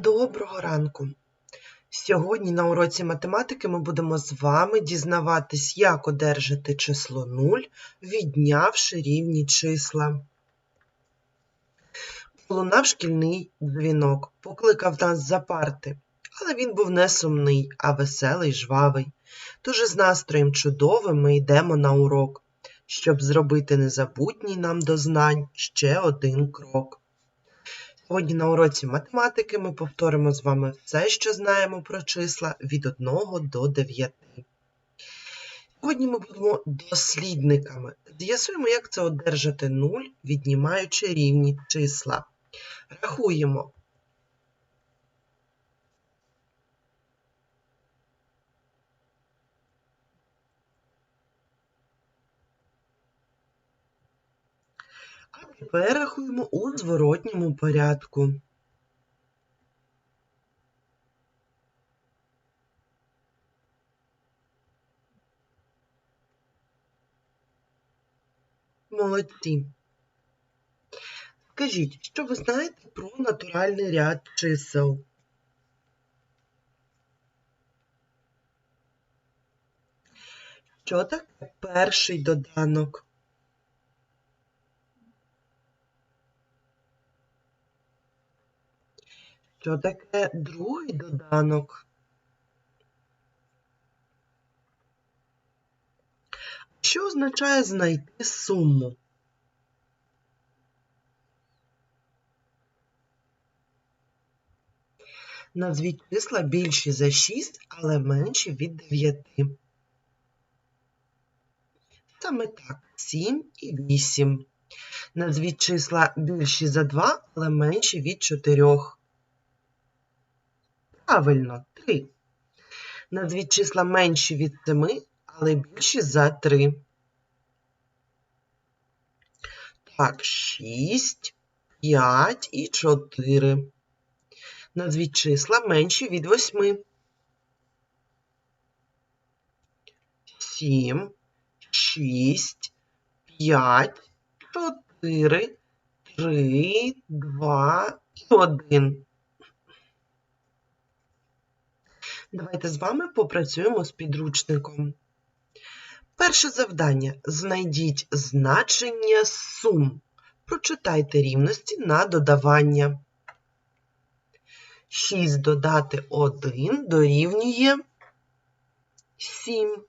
Доброго ранку! Сьогодні на уроці математики ми будемо з вами дізнаватись, як одержати число 0, віднявши рівні числа. Лунав шкільний дзвінок, покликав нас за парти, але він був не сумний, а веселий, жвавий. Тож із настроєм чудовим ми йдемо на урок, щоб зробити незабутній нам до знань ще один крок. Сьогодні на уроці математики ми повторимо з вами все, що знаємо про числа від 1 до 9. Сьогодні ми будемо дослідниками. З'ясуємо, як це одержати 0, віднімаючи рівні числа. Рахуємо. Тепер рахуємо у зворотньому порядку. Молодці. Скажіть, що ви знаєте про натуральний ряд чисел? Що таке перший доданок? Що таке другий доданок? Що означає знайти суму? Назвіть числа більші за 6, але менші від 9. Саме так, 7 і 8. Назвіть числа більші за 2, але менші від 4. Правильно, 3. Назвіть числа менші від 7, але більші за 3. Так, 6, 5 і 4. Назвіть числа менші від 8. 7, 6, 5, 4, 3, 2 і 1. Давайте з вами попрацюємо з підручником. Перше завдання. Знайдіть значення сум. Прочитайте рівності на додавання. 6 додати 1 дорівнює 7.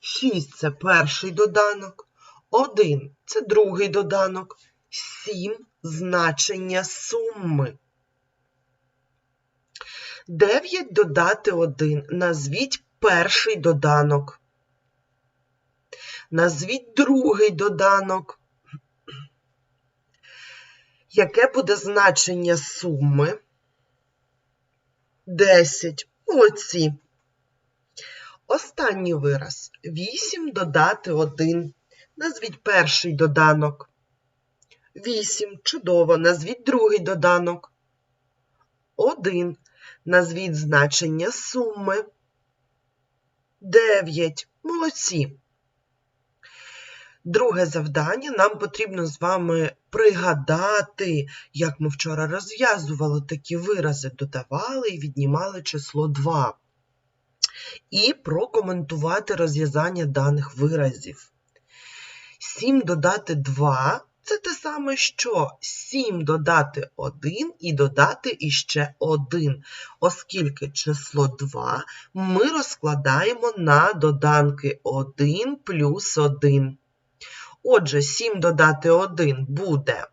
6 це перший доданок, 1 це другий доданок, 7 значення суми. 9 додати 1. Назвіть перший доданок. Назвіть другий доданок. Яке буде значення суми? 10. Молодці. Останній вираз. 8 додати 1. Назвіть перший доданок. 8. Чудово. Назвіть другий доданок. 1. Назвіть значення суми. 9. Молодці. Друге завдання. Нам потрібно з вами пригадати, як ми вчора розв'язували такі вирази, додавали і віднімали число 2. І прокоментувати розв'язання даних виразів. 7 додати 2 це те саме, що 7 додати 1 і додати іще 1, оскільки число 2 ми розкладаємо на доданки 1 плюс 1. Отже, 7 додати 1 буде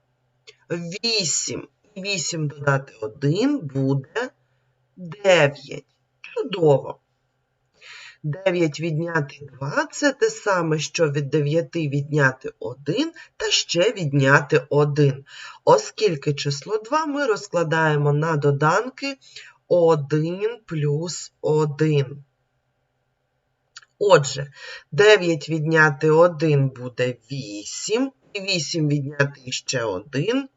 8. 8 додати 1 буде 9. Чудово. 9 відняти 2 це те саме, що від 9 відняти 1 та ще відняти 1. Оскільки число 2 ми розкладаємо на доданки 1 плюс 1. Отже, 9 відняти 1 буде 8, і 8 відняти ще 1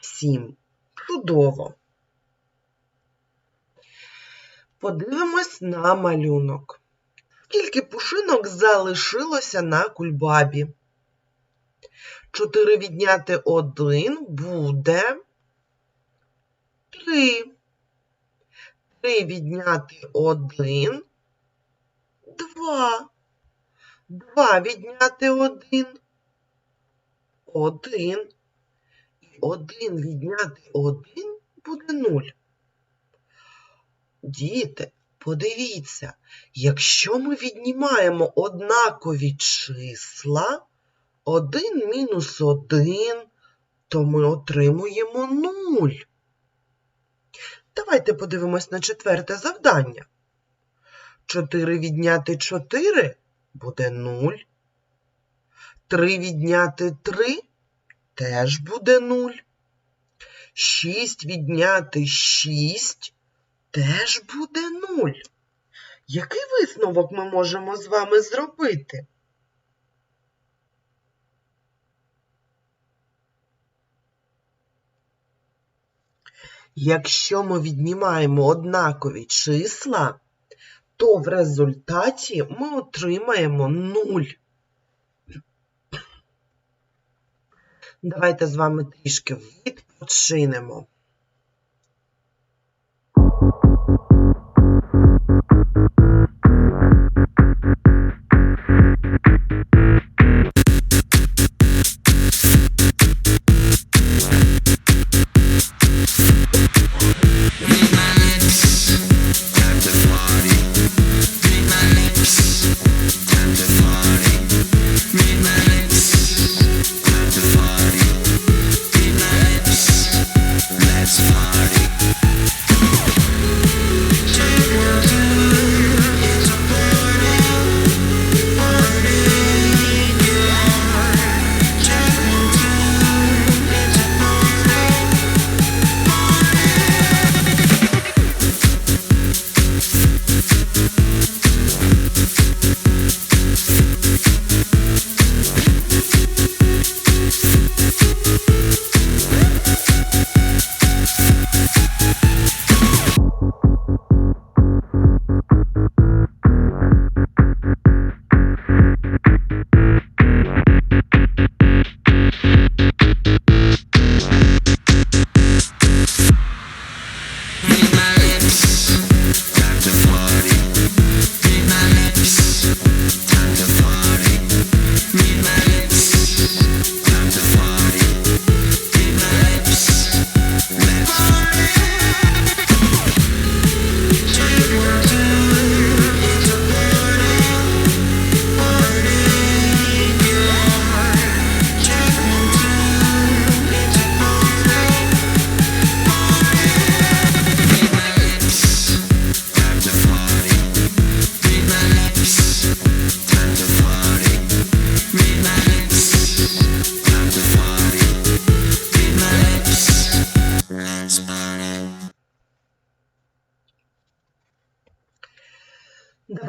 7. Чудово. Подивимось на малюнок. Скільки пушинок залишилося на кульбабі? 4 відняти 1 буде 3. 3 відняти 1. 2. 2 відняти 1. 1. І 1 відняти 1 буде 0. Діти, подивіться, якщо ми віднімаємо однакові числа, 1 мінус 1, то ми отримуємо 0. Давайте подивимось на четверте завдання. 4 відняти 4 буде 0. 3 відняти 3 теж буде 0. 6 відняти 6 теж буде 0. Який висновок ми можемо з вами зробити? Якщо ми віднімаємо однакові числа, то в результаті ми отримаємо 0. Давайте з вами трішки відпочинемо.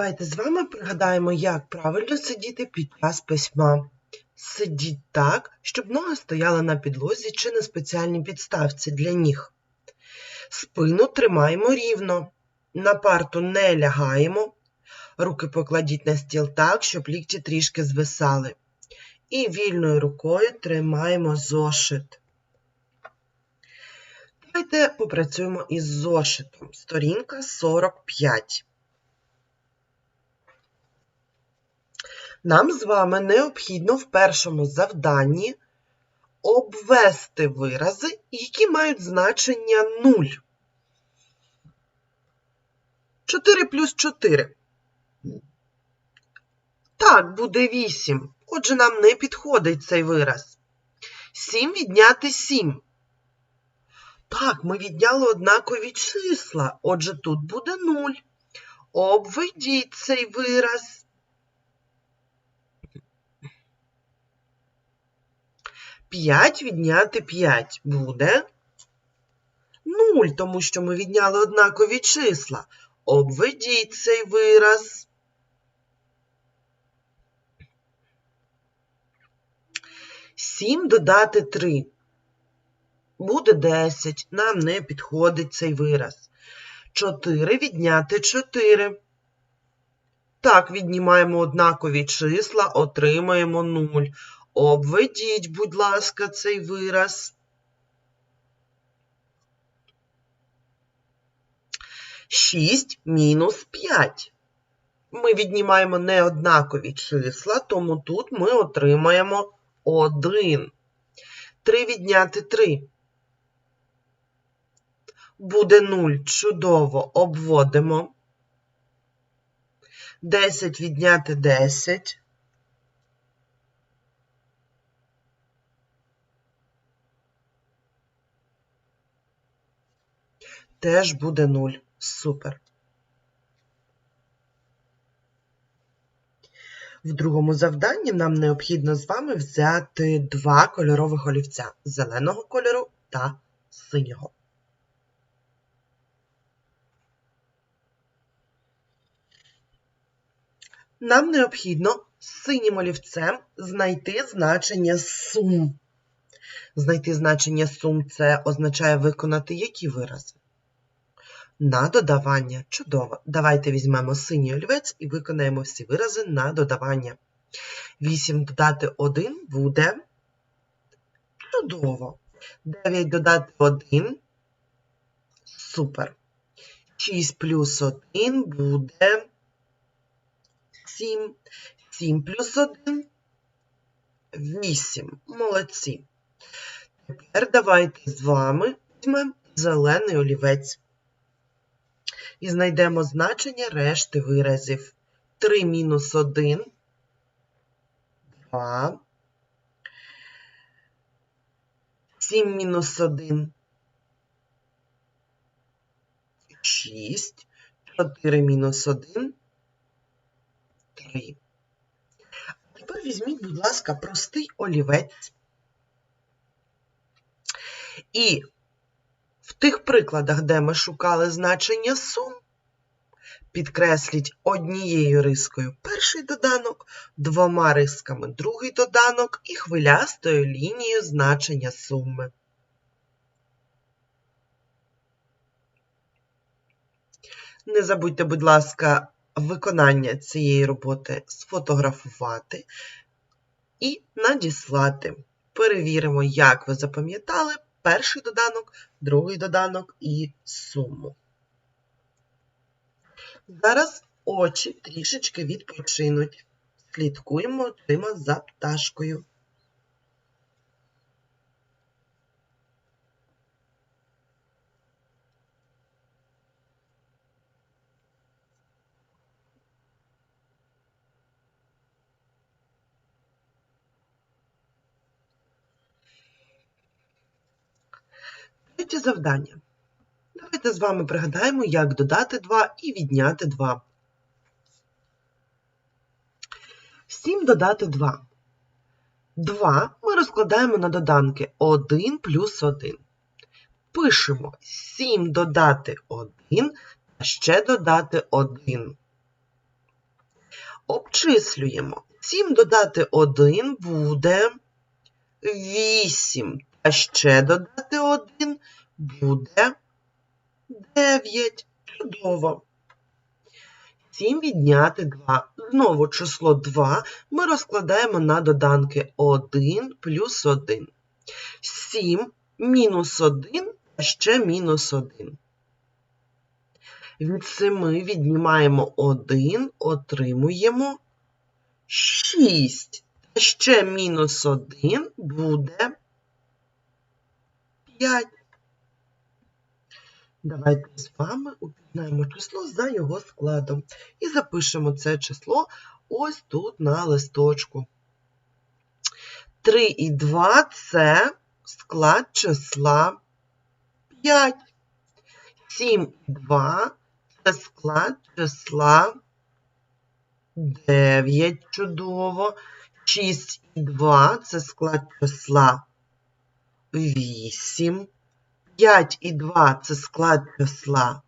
Давайте з вами пригадаємо, як правильно сидіти під час письма. Сидіть так, щоб ноги стояли на підлозі чи на спеціальній підставці для ніг. Спину тримаємо рівно. На парту не лягаємо. Руки покладіть на стіл так, щоб лікті трішки звисали. І вільною рукою тримаємо зошит. Давайте попрацюємо із зошитом. Сторінка 45. Нам з вами необхідно в першому завданні обвести вирази, які мають значення 0. 4 плюс 4. Так, буде 8. Отже, нам не підходить цей вираз. 7 відняти 7. Так, ми відняли однакові числа. Отже, тут буде 0. Обведіть цей вираз. 5 відняти 5 буде 0, тому що ми відняли однакові числа. Обведіть цей вираз. Сім додати 3. Буде 10. Нам не підходить цей вираз. 4 відняти 4. Так, віднімаємо однакові числа, отримаємо 0. Обведіть, будь ласка, цей вираз. 6 мінус 5. Ми віднімаємо неоднакові числа, тому тут ми отримаємо 1. 3 відняти 3. Буде 0. Чудово. Обводимо. 10 відняти 10. Теж буде 0. Супер. В другому завданні нам необхідно з вами взяти два кольорових олівця зеленого кольору та синього. Нам необхідно синім олівцем знайти значення сум. Знайти значення сум це означає виконати які вирази? На додавання. Чудово. Давайте візьмемо синій олівець і виконаємо всі вирази на додавання. 8 додати 1 буде чудово. 9 додати 1. Супер. 6 плюс 1 буде 7. 7 плюс 1 8. Молодці. Тепер давайте з вами візьмемо зелений олівець і знайдемо значення решти виразів. 3 мінус 1, 2, 7 мінус 1, 6, 4 мінус 1, 3. А Тепер візьміть, будь ласка, простий олівець. І тих прикладах, де ми шукали значення сум, підкресліть однією рискою перший доданок, двома рисками другий доданок і хвилястою лінією значення суми. Не забудьте, будь ласка, виконання цієї роботи сфотографувати і надіслати. Перевіримо, як ви запам'ятали перший доданок, другий доданок і суму. Зараз очі трішечки відпочинуть. Слідкуємо очима за пташкою. Завдання. Давайте з вами пригадаємо, як додати 2 і відняти 2. 7 додати 2. 2 ми розкладаємо на доданки 1 плюс 1. Пишемо 7 додати 1 а ще додати 1. Обчислюємо. 7 додати 1 буде 8. А ще додати 1 буде 9. Чудово. 7 відняти 2. Знову число 2 ми розкладаємо на доданки 1 плюс 1. 7 мінус 1, а ще мінус 1. Від 7 віднімаємо 1, отримуємо 6. А ще мінус 1 буде 5. Давайте з вами упізнаємо число за його складом. І запишемо це число ось тут на листочку. 3 і 2 це склад числа 5. 7 і 2 це склад числа 9. Чудово. 6 і 2 це склад числа 8. 5 і 2 це склад числа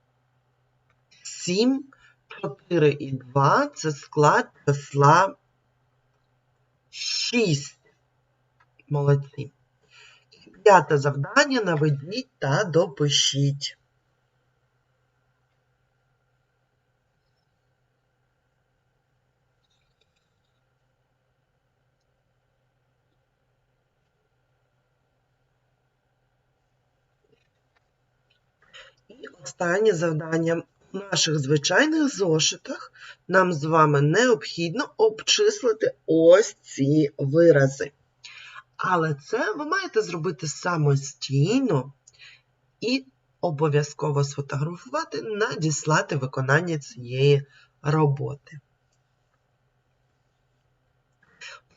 7, 4 і 2 це склад числа 6. Молодці. І п'яте завдання наведіть та допишіть. Останнє завдання У наших звичайних зошитах нам з вами необхідно обчислити ось ці вирази. Але це ви маєте зробити самостійно і обов'язково сфотографувати, надіслати виконання цієї роботи.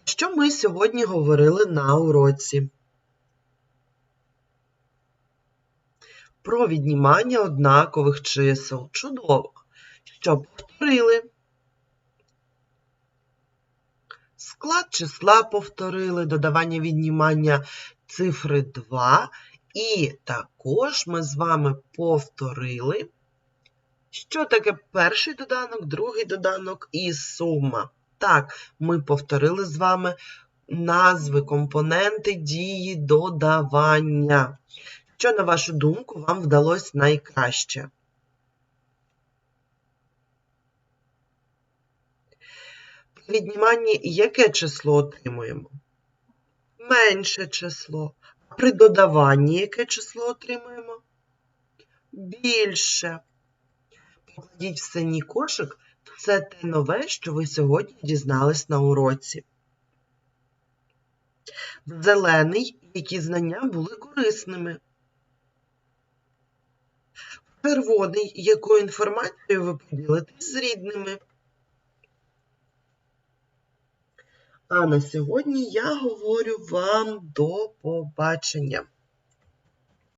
Що ми сьогодні говорили на уроці? Про віднімання однакових чисел. Чудово. Що повторили? Склад числа повторили, додавання віднімання цифри 2. І також ми з вами повторили, що таке перший доданок, другий доданок і сума. Так, ми повторили з вами назви, компоненти дії додавання. Що, на вашу думку, вам вдалося найкраще? При відніманні яке число отримуємо? Менше число. А при додаванні яке число отримуємо? Більше. Покладіть в синій кошик це те нове, що ви сьогодні дізнались на уроці. Зелений, які знання були корисними. Червоний, якою інформацією ви поділитесь з рідними. А на сьогодні я говорю вам до побачення.